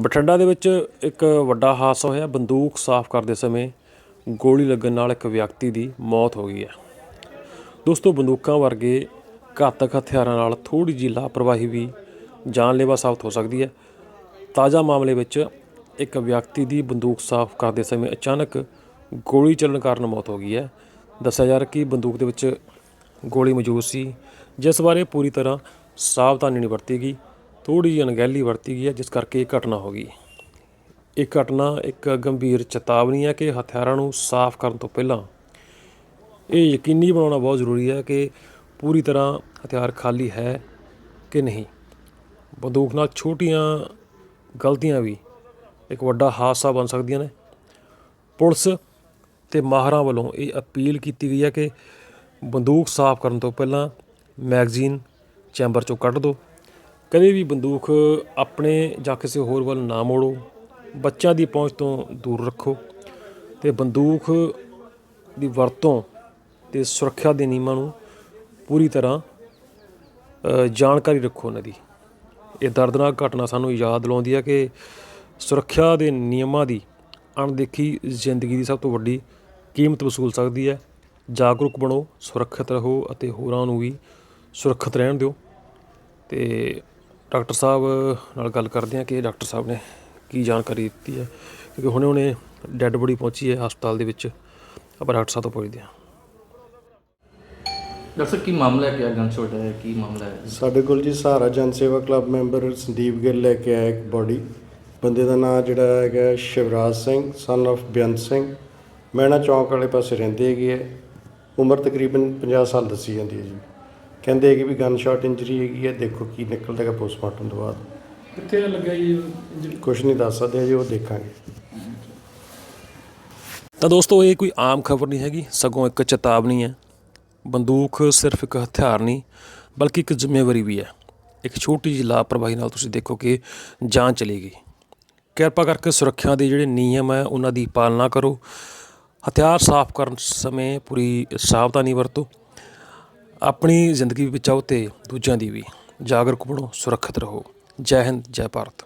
ਬਠਿੰਡਾ ਦੇ ਵਿੱਚ ਇੱਕ ਵੱਡਾ ਹਾਦਸਾ ਹੋਇਆ। ਬੰਦੂਕ ਸਾਫ਼ ਕਰਦੇ ਸਮੇਂ ਗੋਲੀ ਲੱਗਣ ਨਾਲ ਇੱਕ ਵਿਅਕਤੀ ਦੀ ਮੌਤ ਹੋ ਗਈ ਹੈ। ਦੋਸਤੋ, ਬੰਦੂਕਾਂ ਵਰਗੇ ਘਾਤਕ ਹਥਿਆਰਾਂ ਨਾਲ ਥੋੜੀ ਜਿਹੀ ਲਾਪਰਵਾਹੀ ਵੀ ਜਾਨਲੇਵਾ ਸਾਬਤ ਹੋ ਸਕਦੀ ਹੈ। ਤਾਜ਼ਾ ਮਾਮਲੇ ਵਿੱਚ ਇੱਕ ਵਿਅਕਤੀ ਦੀ ਬੰਦੂਕ ਸਾਫ਼ ਕਰਦੇ ਸਮੇਂ ਅਚਾਨਕ ਗੋਲੀ ਚੱਲਣ ਕਾਰਨ ਮੌਤ ਹੋ ਗਈ ਹੈ। ਦੱਸਿਆ ਜਾ ਰਿਹਾ ਕਿ ਬੰਦੂਕ ਦੇ ਵਿੱਚ ਗੋਲੀ ਮੌਜੂਦ ਸੀ, ਜਿਸ ਬਾਰੇ ਪੂਰੀ ਤਰ੍ਹਾਂ ਸਾਵਧਾਨੀ ਨਹੀਂ ਵਰਤੀ ਗਈ। ਥੋੜੀ ਜਿਹੀ ਅਣਗਹਿਲੀ ਵਰਤੀ ਗਈ ਹੈ, ਜਿਸ ਕਰਕੇ ਇਹ ਘਟਨਾ ਹੋ ਗਈ। ਇਹ ਘਟਨਾ ਇੱਕ ਗੰਭੀਰ ਚੇਤਾਵਨੀ ਹੈ ਕਿ ਹਥਿਆਰਾਂ ਨੂੰ ਸਾਫ਼ ਕਰਨ ਤੋਂ ਪਹਿਲਾਂ ਇਹ ਯਕੀਨੀ ਬਣਾਉਣਾ ਬਹੁਤ ਜ਼ਰੂਰੀ ਹੈ ਕਿ ਪੂਰੀ ਤਰ੍ਹਾਂ ਹਥਿਆਰ ਖਾਲੀ ਹੈ ਕਿ ਨਹੀਂ। ਬੰਦੂਕ ਨਾਲ ਛੋਟੀਆਂ ਗਲਤੀਆਂ ਵੀ ਇੱਕ ਵੱਡਾ ਹਾਦਸਾ ਬਣ ਸਕਦੀਆਂ ਨੇ। ਪੁਲਿਸ ਤੇ ਮਾਹਰਾਂ ਵੱਲੋਂ ਇਹ ਅਪੀਲ ਕੀਤੀ ਗਈ ਹੈ ਕਿ ਬੰਦੂਕ ਸਾਫ਼ ਕਰਨ ਤੋਂ ਪਹਿਲਾਂ ਮੈਗਜ਼ੀਨ ਚੈਂਬਰ ਚੋਂ ਕੱਢ ਦਿਓ। ਕਦੇ ਵੀ ਬੰਦੂਕ ਆਪਣੇ ਜਾਂ ਕਿਸੇ ਹੋਰ ਵੱਲ ਨਾ ਮੋੜੋ, ਬੱਚਿਆਂ ਦੀ ਪਹੁੰਚ ਤੋਂ ਦੂਰ ਰੱਖੋ ਤੇ ਬੰਦੂਕ ਦੀ ਵਰਤੋਂ ਤੇ ਸੁਰੱਖਿਆ ਦੇ ਨਿਯਮਾਂ ਨੂੰ ਪੂਰੀ ਤਰ੍ਹਾਂ ਜਾਣਕਾਰੀ ਰੱਖੋ ਉਹਨਾਂ ਦੀ। ਇਹ ਦਰਦਨਾਕ ਘਟਨਾ ਸਾਨੂੰ ਯਾਦ ਦਿਲਾਉਂਦੀ ਹੈ ਕਿ ਸੁਰੱਖਿਆ ਦੇ ਨਿਯਮਾਂ ਦੀ ਅਣਦੇਖੀ ਜ਼ਿੰਦਗੀ ਦੀ ਸਭ ਤੋਂ ਵੱਡੀ ਕੀਮਤ ਵਸੂਲ ਸਕਦੀ ਹੈ। ਜਾਗਰੂਕ ਬਣੋ, ਸੁਰੱਖਿਅਤ ਰਹੋ ਅਤੇ ਹੋਰਾਂ ਨੂੰ ਵੀ ਸੁਰੱਖਿਅਤ ਰਹਿਣ ਦਿਓ ਤੇ ਡਾਕਟਰ ਸਾਹਿਬ ਨਾਲ ਗੱਲ ਕਰਦੇ ਹਾਂ ਕਿ ਡਾਕਟਰ ਸਾਹਿਬ ਨੇ ਕੀ ਜਾਣਕਾਰੀ ਦਿੱਤੀ ਹੈ ਕਿਉਂਕਿ ਹੁਣੇ ਹੁਣੇ ਡੈੱਡ ਬੋਡੀ ਪਹੁੰਚੀ ਹੈ ਹਸਪਤਾਲ ਦੇ ਵਿੱਚ। ਆਪਾਂ ਡਾਕਟਰ ਸਾਹਿਬ ਤੋਂ ਪੁੱਛਦੇ ਹਾਂ। ਡਾਕਟਰ ਸਾਹਿਬ ਕੀ ਮਾਮਲਾ ਹੈ? ਕਿਆ ਗਨਸ਼ਾਟ ਹੈ? ਕੀ ਮਾਮਲਾ ਹੈ? ਸਾਡੇ ਕੋਲ ਜੀ ਸਹਾਰਾ ਜਨ ਸੇਵਾ ਕਲੱਬ ਮੈਂਬਰ ਸੰਦੀਪ ਗਿੱਲ ਲੈ ਕੇ ਆਇਆ ਇੱਕ ਬੋਡੀ। ਬੰਦੇ ਦਾ ਨਾਮ ਜਿਹੜਾ ਹੈਗਾ ਸ਼ਿਵਰਾਜ ਸਿੰਘ ਸਨ of ਬੇਅੰਤ ਸਿੰਘ। ਮੈਣਾ ਚੌਂਕ ਵਾਲੇ ਪਾਸੇ ਰਹਿੰਦੇ ਹੈਗੇ ਹੈ ਉਮਰ ਤਕਰੀਬਨ 50 ਸਾਲ ਦੱਸੀ ਜਾਂਦੀ ਹੈ ਜੀ। ਕਹਿੰਦੇ ਹੈਗੇ ਵੀ ਗਨ ਸ਼ਾਟ ਇੰਜਰੀ ਹੈਗੀ ਹੈ ਦੇਖੋ ਕੀ ਨਿਕਲਦਾ ਹੈਗਾ ਪੋਸਟਮਾਰਟਮ ਤੋਂ ਬਾਅਦ। ਕਿੱਥੇ ਲੱਗਿਆ ਜੀ ਕੁਝ ਨਹੀਂ ਦੱਸ ਸਕਦੇ ਜੀ ਉਹ ਦੇਖਾਂਗੇ। ਤਾਂ ਦੋਸਤੋ ਇਹ ਕੋਈ ਆਮ ਖਬਰ ਨਹੀਂ ਹੈਗੀ ਸਗੋਂ ਇੱਕ ਚੇਤਾਵਨੀ ਹੈ। ਬੰਦੂਕ ਸਿਰਫ ਇੱਕ ਹਥਿਆਰ ਨਹੀਂ ਬਲਕਿ ਇੱਕ ਜ਼ਿੰਮੇਵਾਰੀ ਵੀ ਹੈ। ਇੱਕ ਛੋਟੀ ਜਿਹੀ ਲਾਪਰਵਾਹੀ ਨਾਲ ਤੁਸੀਂ ਦੇਖੋ ਕਿ ਜਾਨ ਚਲੀ ਗਈ। ਕਿਰਪਾ ਕਰਕੇ ਸੁਰੱਖਿਆ ਦੇ ਜਿਹੜੇ ਨਿਯਮ ਹੈ ਉਹਨਾਂ ਦੀ ਪਾਲਣਾ ਕਰੋ। ਹਥਿਆਰ ਸਾਫ਼ ਕਰਨ ਸਮੇਂ ਪੂਰੀ ਸਾਵਧਾਨੀ ਵਰਤੋ। ਆਪਣੀ ਜ਼ਿੰਦਗੀ ਬਚਾਓ ਤੇ ਦੂਜਿਆਂ ਦੀ ਵੀ ਜਾਗਰੂਕ ਬਣੋ, ਸੁਰੱਖਿਅਤ ਰਹੋ। ਜੈ ਹਿੰਦ, ਜੈ ਭਾਰਤ।